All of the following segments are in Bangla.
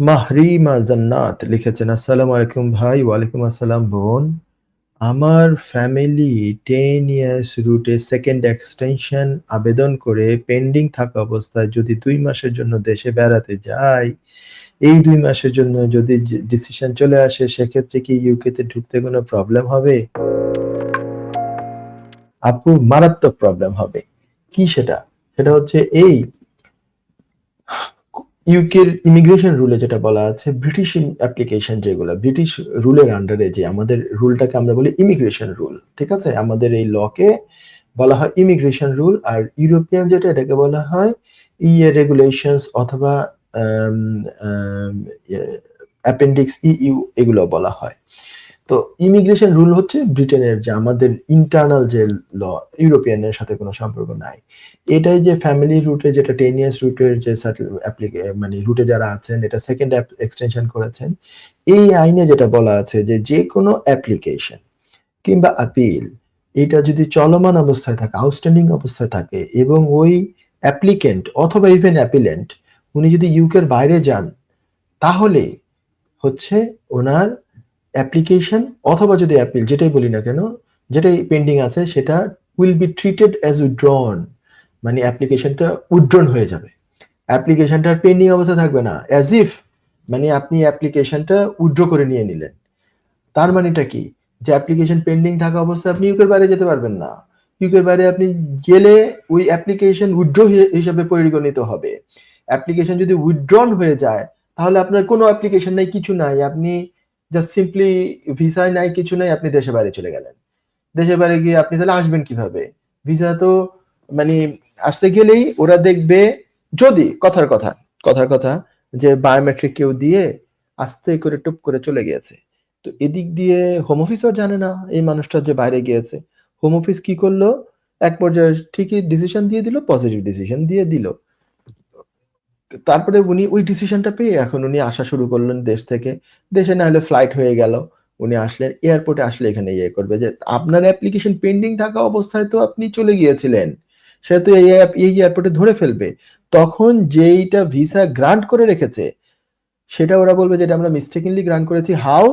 মাহরিমা জান্নাত লিখেছেন, "আসসালামু আলাইকুম ভাই।" ওয়ালাইকুম আসসালাম বোন। আমার ফ্যামিলি টেন ইয়ার্স রুটে সেকেন্ড এক্সটেনশন আবেদন করে পেন্ডিং থাকা অবস্থায় যদি দুই মাসের জন্য দেশে বেড়াতে যাই, এই দুই মাসের জন্য যদি ডিসিশন চলে আসে সেক্ষেত্রে কি ইউকে তে ঢুকতে কোনো প্রবলেম হবে? আপু মারাত্মক প্রবলেম হবে। কি সেটা? সেটা হচ্ছে এই ইউকের ইমিগ্রেশন রুলে যেটা বলা আছে ব্রিটিশ অ্যাপ্লিকেশন যেগুলো ব্রিটিশ রুলের আন্ডারে যে আমাদের রুলটাকে আমরা বলি ইমিগ্রেশন রুল। ঠিক আছে? আমাদের এই লকে বলা হয় ইমিগ্রেশন রুল আর ইউরোপিয়ান যেটা এটাকে বলা হয় ইএ রেগুলেশনস অথবা অ্যাপেন্ডিক্স ইউ এগুলো বলা হয়। তো ইমিগ্রেশন রুল হচ্ছে ব্রিটেনের যে আমাদের ইন্টারনাল যে ল ইউরোপিয়ানের সাথে কোনো সম্পর্ক নাই। এটাই যে ফ্যামিলি রুটে যেটা 10 ইয়ার্স রুটের যে মানে রুটে যারা আছেন এটা সেকেন্ড এক্সটেনশন করেছেন। এই আইনে যেটা বলা আছে যে যে কোনো অ্যাপ্লিকেশন কিংবা আপিল এটা যদি চলমান অবস্থায় থাকে, আউটস্ট্যান্ডিং অবস্থায় থাকে এবং ওই অ্যাপ্লিকেন্ট অথবা ইভেন অ্যাপিলেন্ট উনি যদি ইউকের বাইরে যান, তাহলে হচ্ছে উনার অ্যাপ্লিকেশন অথবা যদি অ্যাপিল যেটাই বলি না কেন, যেটাই পেন্ডিং আছে সেটা will be treated as withdrawn মানে অ্যাপ্লিকেশনটা উইথড্রন হয়ে যাবে। অ্যাপ্লিকেশনটা পেন্ডিং অবস্থায় থাকবে না। অ্যাজ ইফ মানে আপনি অ্যাপ্লিকেশনটা উইথড্র করে নিয়ে নিলেন। তার মানেটা কি? যে অ্যাপ্লিকেশন পেন্ডিং থাকা অবস্থায় আপনি ইউকের বাইরে যেতে পারবেন না। ইউকের বাইরে আপনি গেলে ওই অ্যাপ্লিকেশন উইথড্র হি হিসাবে পরিগণিত হবে। অ্যাপ্লিকেশন যদি উইথড্রন হয়ে যায়, তাহলে আপনার কোনো অ্যাপ্লিকেশন নাই, কিছু নাই। আপনি জাস্ট সিম্পলি ভিসায় নাই, কিছু নাই, আপনি দেশের বাইরে চলে গেলেন। দেশের বাইরে গিয়ে আপনি তাহলে আসবেন কীভাবে? ভিসা তো মানে আসতে গেলেই ওরা দেখবে যদি কথার কথা, কথার কথা যে বায়োমেট্রিক কেউ দিয়ে আস্তে করে টুপ করে চলে গিয়েছে। তো এদিক দিয়ে হোম অফিসও জানে না এই মানুষটা যে বাইরে গিয়েছে। হোম অফিস কি করল? এক পর্যায়ে ঠিকই ডিসিশন দিয়ে দিল, পজিটিভ ডিসিশন দিয়ে দিল। তারপরে উনি ওই ডিসিশনটা পেয়ে এখন উনি আসা শুরু করলেন দেশ থেকে। দেশে না হলে ফ্লাইট হয়ে গেল। উনি আসলেন। এয়ারপোর্টে আসলে এখানে ইয়ে করবে যে আপনার অ্যাপ্লিকেশন পেন্ডিং থাকা অবস্থায় তো আপনি চলে গিয়েছিলেন। সে তো এই এয়ারপোর্টে ধরে ফেলবে। তখন যেইটা ভিসা গ্রান্ট করে রেখেছে, সেটা ওরা বলবে যেটা আমরা মিস্টেকেনলি গ্রান্ট করেছি। হাউ?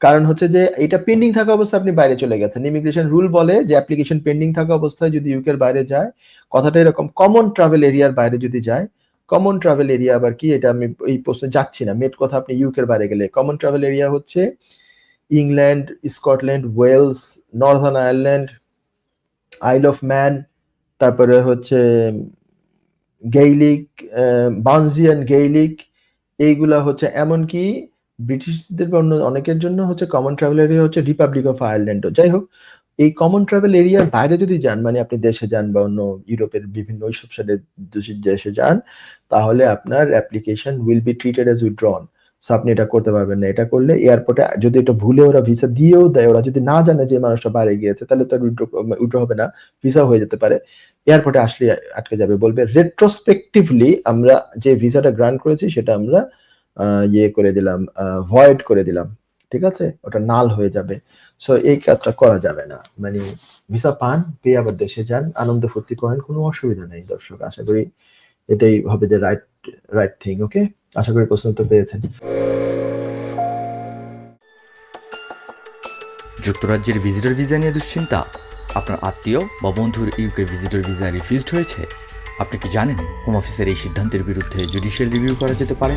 কারণ হচ্ছে যে এটা পেন্ডিং থাকা অবস্থায় আপনি বাইরে চলে গেছেন। ইমিগ্রেশন রুল বলে যে অ্যাপ্লিকেশন পেন্ডিং থাকা অবস্থায় যদি ইউকের বাইরে যায়, কথাটা এরকম কমন ট্রাভেল এরিয়ার বাইরে যদি যায়, কমন ট্রাভেল এরিয়া আবার কি? এটা আমি এই প্রশ্নে যাচ্ছি না। মেইন কথা আপনি ইউকের বাইরে গেলে। কমন ট্রাভেল এরিয়া হচ্ছে England, Scotland, Wales, Northern Ireland, Isle of Man, তারপরে হচ্ছে গেইলিক, অ্যা বার্নসিয়ান গেইলিক এইগুলা হচ্ছে এমনকি ব্রিটিশদের অন্য অনেকের জন্য হচ্ছে কমন ট্রাভেল এরিয়া হচ্ছে রিপাবলিক অফ আয়ারল্যান্ডও। যাই হোক, এই কমন ট্রাভেল এরিয়ার বাইরে যদি যান মানে আপনি দেশে যান বা অন্য ইউরোপের বিভিন্ন ওইসব সাইডের দেশে যান, তাহলে আপনার application will be treated as withdrawn. So আপনি এটা করতে পারবেন না। এটা করলে এয়ারপোর্টে যদি এটা ভুলে ওরা ভিসা দিয়েও দেয়, ওরা যদি না জানে যে মানুষটা বাইরে গিয়েছে তাহলে তো উইড্রো হবে না। ভিসা হয়ে যেতে পারে। এয়ারপোর্টে আসলে আটকে যাবে। বলবে রেট্রোস্পেক্টিভলি আমরা যে ভিসাটা গ্রান্ট করেছি সেটা আমরা ইয়ে করে দিলাম, ভয়েড করে দিলাম। ঠিক আছে? ওটা নাল হয়ে যাবে। সো এই কাজটা করা যাবে না। মানে ভিসা পান, পেয়ে আবার দেশে যান, আনন্দ ফুর্তি করেন, কোনো অসুবিধা নেই দর্শক। আশা করি এটাই হবে যে রাইট রাইট থিং, ওকে? আশা করি প্রশ্ন উত্তর পেয়েছেন। যুক্তরাজ্যের ভিজিটর ভিসা নিয়ে দুশ্চিন্তা? আপনার আত্মীয় বা বন্ধুর ইউকে ভিজিটর ভিসা রিফিউজড হয়েছে? আপনি কি জানেন হোম অফিসের এই সিদ্ধান্তের বিরুদ্ধে জুডিশিয়াল রিভিউ করা যেতে পারে?